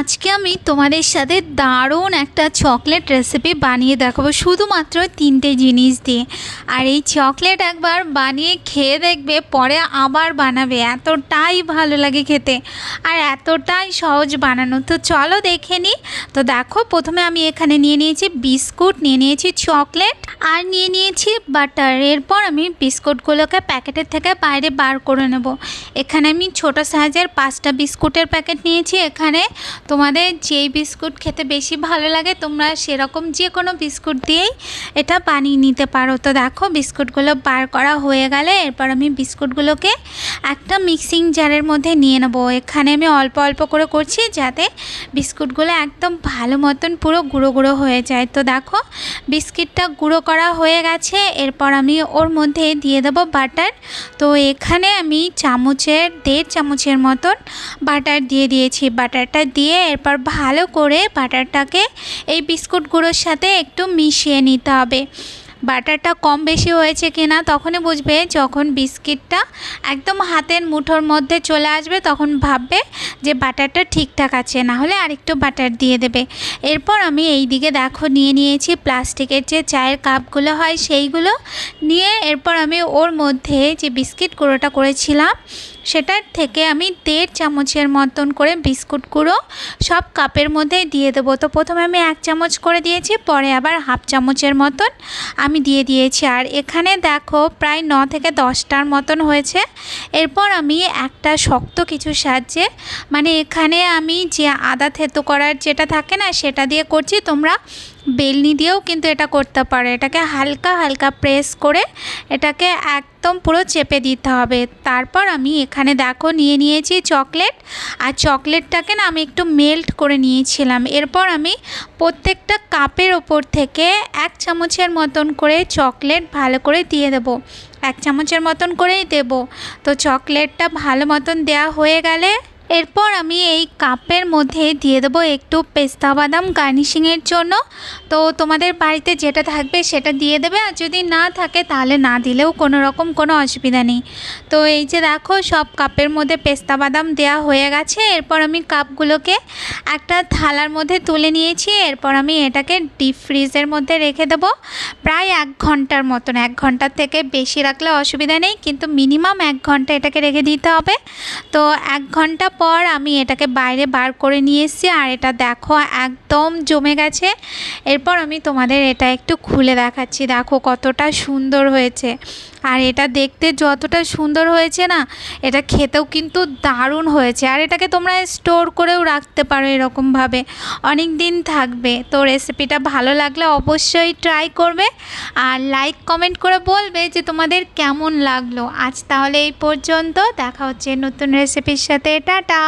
আজকে আমি তোমাদের সাথে দারুণ একটা চকলেট রেসিপি বানিয়ে দেখাবো। শুধুমাত্র তিনটে জিনিস দিয়ে। আর এই চকলেট একবার বানিয়ে খেয়ে দেখবে, পরে আবার বানাবে। এতটাই ভালো লাগে খেতে আর এতটাই সহজ বানানো। তো চলো দেখে নিই তো দেখো, প্রথমে আমি এখানে নিয়ে নিয়েছি বিস্কুট, নিয়ে নিয়েছি চকলেট আর নিয়ে নিয়েছি বাটার এরপর আমি বিস্কুটগুলোকে প্যাকেটের থেকে বাইরে বার করে নেব। এখানে আমি ছোট সাইজের পাঁচটা বিস্কুটের প্যাকেট নিয়েছি। এখানে তোমাদের যেই বিস্কুট খেতে বেশি ভালো লাগে, তোমরা সেরকম যে কোনো বিস্কুট দিয়েই এটা বানিয়ে নিতে পারো। তো দেখো, বিস্কুটগুলো বার করা হয়ে গেলে এরপর আমি বিস্কুটগুলোকে একটা মিক্সিং জারের মধ্যে নিয়ে নেব। এখানে আমি অল্প অল্প করে করছি যাতে বিস্কুটগুলো একদম ভালো মতন পুরো গুঁড়ো গুঁড়ো হয়ে যায়। তো দেখো, বিস্কিটটা গুঁড়ো করা হয়ে গেছে, এরপর আমি ওর মধ্যে দিয়ে দেবো বাটার। তো এখানে আমি চামচের, দেড় চামচের মতন বাটার দিয়ে দিয়েছি। বাটারটা দিয়ে এরপর ভালো করে বাটারটাকে এই বিস্কুটগুলোর সাথে একটু মিশিয়ে নিতে হবে। বাটারটা কম বেশি হয়েছে কিনা তখনই বুঝবে, যখন বিস্কিটটা একদম হাতের মুঠোর মধ্যে চলে আসবে তখন ভাববে যে বাটারটা ঠিকঠাক আছে, না হলে আরেকটু বাটার দিয়ে দেবে। এরপর আমি এই দিকে দেখো নিয়ে নিয়েছি প্লাস্টিকের যে চায়ের কাপগুলো হয় সেইগুলো নিয়ে এরপর আমি ওর মধ্যে যে বিস্কিট গুঁড়োটা করেছিলাম সেটার থেকে আমি দেড় চামচের মতন করে বিস্কুট গুঁড়ো সব কাপের মধ্যে দিয়ে দেবো। তো প্রথমে আমি এক চামচ করে দিয়েছি, পরে আবার হাফ চামচের মতন আমি দিয়ে দিয়েছি। আর এখানে দেখো প্রায় ন থেকে দশটার মতন হয়েছে। এরপর আমি একটা শক্ত কিছু সাহায্যে মানে এখানে আমি যে আদা থেতো করার যেটা থাকে না, সেটা দিয়ে করছি। তোমরা বেলনি দিয়েও কিন্তু এটা করতে পারে। এটাকে হালকা হালকা প্রেস করে এটাকে একদম পুরো চেপে দিতে হবে। তারপর আমি এখানে দেখো নিয়ে নিয়েছি চকলেট আর চকলেটটাকে না আমি একটু মেল্ট করে নিয়েছিলাম। এরপর আমি প্রত্যেকটা কাপের ওপর থেকে এক চামচের মতন করে চকলেট ভালো করে দিয়ে দেবো। এক চামচের মতন করেই দেব। তো চকলেটটা ভালো মতন দেওয়া হয়ে গেলে এরপর আমি এই কাপের মধ্যে দিয়ে দেবো একটু পেস্তা বাদাম গার্নিশিংয়ের জন্য। তো তোমাদের বাড়িতে যেটা থাকবে সেটা দিয়ে দেবে, আর যদি না থাকে তাহলে না দিলেও কোনো রকম কোনো অসুবিধা নেই। তো এই যে দেখো সব কাপের মধ্যে পেস্তা বাদাম দেওয়া হয়ে গেছে। এরপর আমি কাপগুলোকে একটা থালার মধ্যে তুলে নিয়েছি। এরপর আমি এটাকে ডিপ ফ্রিজের মধ্যে রেখে দেবো। প্রায় এক ঘণ্টার মতন, এক ঘণ্টার থেকে বেশি রাখলে অসুবিধা নেই, কিন্তু মিনিমাম এক ঘণ্টা এটাকে রেখে দিতে হবে। তো এক ঘণ্টা পর আমি এটাকে বাইরে বার করে নিয়ে এসেছি, আর এটা দেখো একদম জমে গেছে। এরপর আমি তোমাদের এটা একটু খুলে দেখাচ্ছি। দেখো কতটা সুন্দর হয়েছে। আর এটা দেখতে যতটা সুন্দর হয়েছে না, এটা খেতেও কিন্তু দারুণ হয়েছে। আর এটাকে তোমরা স্টোর করেও রাখতে পারো এরকমভাবে। অনেক দিন থাকবে। তো রেসিপিটা ভালো লাগলে অবশ্যই ট্রাই করবে। আর লাইক কমেন্ট করে বলবে যে তোমাদের কেমন লাগল। আজ তাহলে এই পর্যন্ত। দেখা হচ্ছে নতুন রেসিপির সাথে। টাটা!